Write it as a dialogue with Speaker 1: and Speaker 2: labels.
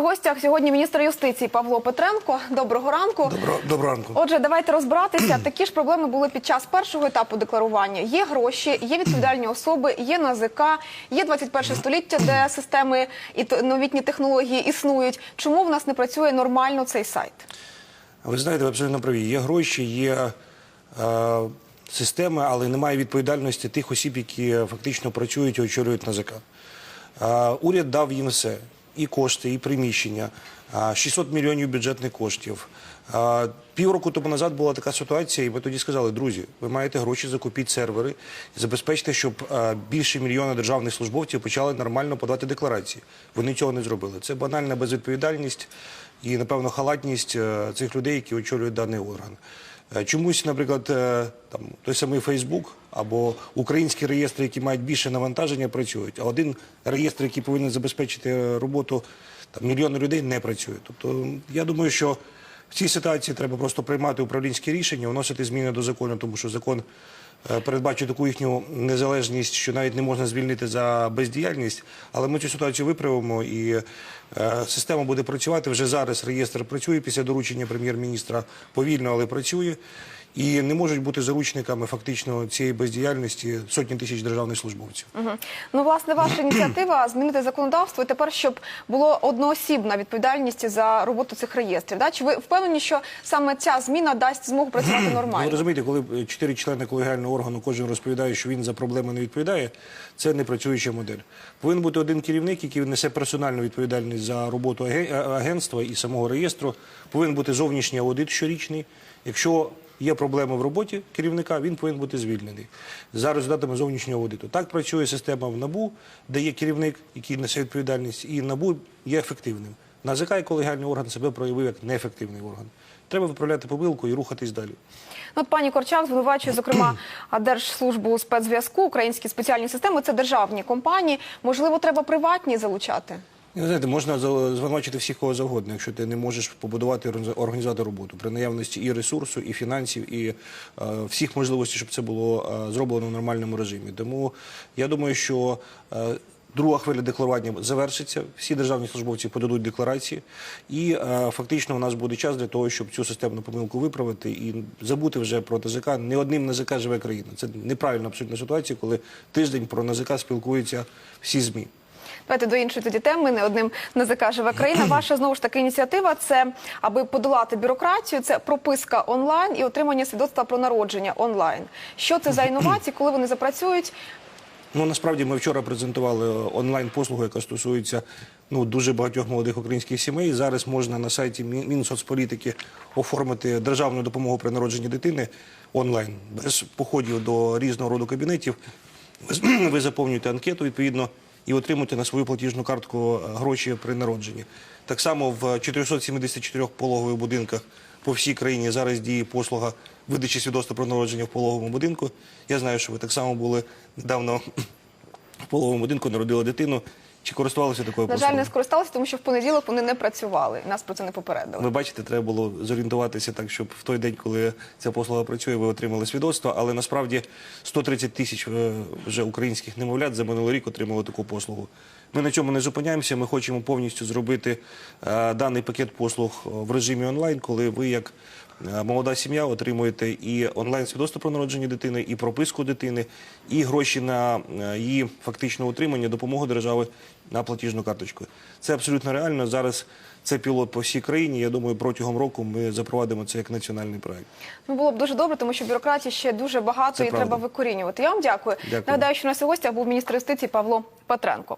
Speaker 1: У гостях сьогодні міністр юстиції Павло Петренко. Доброго ранку.
Speaker 2: Добро, доброго ранку.
Speaker 1: Отже, давайте розбиратися. Такі ж проблеми були під час першого етапу декларування. Є гроші, є відповідальні особи, є НАЗК, є 21 століття, де системи і новітні технології існують. Чому в нас не працює нормально цей сайт?
Speaker 2: Ви знаєте, ви абсолютно праві. Є гроші, є е, системи, але немає відповідальності тих осіб, які фактично працюють і очолюють НАЗК. Е, уряд дав їм все. І кошти, і приміщення, е, 600 мільйонів бюджетних коштів. Півроку тому назад була така ситуація, і ми тоді сказали, друзі, ви маєте гроші, закупіть сервери, забезпечте, щоб більше мільйона державних службовців почали нормально подавати декларації. Вони цього не зробили. Це банальна безвідповідальність і, напевно, халатність е, цих людей, які очолюють даний орган. Е, Чомусь, наприклад, е, там той самий Фейсбук або українські реєстри, які мають більше навантаження, працюють. А один реєстр, який повинен забезпечити е, роботу там, мільйони людей, не працює. Тобто, я думаю, що в цій ситуації треба просто приймати управлінські рішення, вносити зміни до закону, тому що закон передбачує таку їхню незалежність, що навіть не можна звільнити за бездіяльність. Але ми цю ситуацію виправимо і е, система буде працювати. Вже зараз реєстр працює після доручення прем'єр-міністра повільно, але працює. І не можуть бути заручниками фактично цієї бездіяльності сотні тисяч державних службовців.
Speaker 1: Мгм. Ну, власне, ваша ініціатива змінити законодавство і тепер, щоб було одноосібна відповідальність за роботу цих реєстрів. Да? Чи ви впевнені, що саме ця зміна дасть змогу працювати
Speaker 2: Ви
Speaker 1: нормально?
Speaker 2: розумієте, коли е, чотири члени колегіального органу кожен розповідає, що він за проблеми не відповідає, це не працююча модель. Повинен бути один керівник, який несе персональну відповідальність за роботу агентства і самого реєстру. Повинен бути зовнішній аудит щорічний. Якщо є проблеми в роботі керівника, він повинен бути звільнений за результатами зовнішнього аудиту. Так працює система в НАБУ, де є керівник, який несе відповідальність, і НАБУ є ефективним. НАЗК і колегіальний орган себе проявив як неефективний орган. Треба виправляти помилку і рухатись далі.
Speaker 1: Ну, от пані Корчак звинувачує, зокрема, Держслужбу спецзв'язку, українські спеціальні системи. Це державні компанії. Можливо, треба приватні залучати.
Speaker 2: Ви знаєте, можна звинувачити всіх кого завгодно, якщо ти не можеш побудувати організувати роботу при наявності і ресурсу, і фінансів, і е, всіх можливостей, щоб це було е, зроблено в нормальному режимі. Тому я думаю, що е, друга хвиля декларування завершиться. Всі державні службовці подадуть декларації, і е, фактично у нас буде час для того, щоб цю системну помилку виправити і забути вже про НАЗК. Не одним НАЗК живе країна. Це неправильна абсолютно ситуація, коли тиждень про НАЗК спілкуються всі змі.
Speaker 1: Давайте до іншої тоді теми. Не одним НАЗК живе країна. Ваша знову ж таки ініціатива це аби подолати бюрократію. Це прописка онлайн і отримання свідоцтва про народження онлайн. Що це за інновації, коли вони запрацюють?
Speaker 2: Ну насправді ми вчора презентували онлайн послугу, яка стосується ну дуже багатьох молодих українських сімей. Зараз можна на сайті Мін- Мінсоцполітики оформити державну допомогу при народженні дитини онлайн без походів до різного роду кабінетів. Ви заповнюєте анкету відповідно і отримати на свою платіжну картку е, гроші при народженні. Так само в 474 пологових будинках по всій країні зараз діє послуга видачі свідоцтва про народження в пологовому будинку. Я знаю, що ви так само були недавно в пологовому будинку, народили дитину. Чи користувалися такою
Speaker 1: На жаль, не скористалися, тому що в понеділок вони не працювали. Нас про це не попередили.
Speaker 2: Ви бачите, треба було зорієнтуватися так, щоб в той день, коли ця послуга працює, ви отримали свідоцтво. Але насправді 130 тисяч е, вже українських немовлят за минулий рік отримали таку послугу. Ми на цьому не зупиняємося. Ми хочемо повністю зробити е, даний пакет послуг е, в режимі онлайн, коли ви як молода сім'я отримуєте і онлайн свідоцтво про народження дитини, і прописку дитини, і гроші на е, її фактичне утримання, допомогу держави на платіжну карточку. Це абсолютно реально. Зараз це пілот по всій країні. Я думаю, протягом року ми запровадимо це як національний проект.
Speaker 1: Ну було б дуже добре, тому що бюрократії ще дуже багато
Speaker 2: Це
Speaker 1: і
Speaker 2: правда.
Speaker 1: треба викорінювати. Я вам дякую.
Speaker 2: Дякую.
Speaker 1: Нагадаю, що у гостях був міністр юстиції Павло Петренко.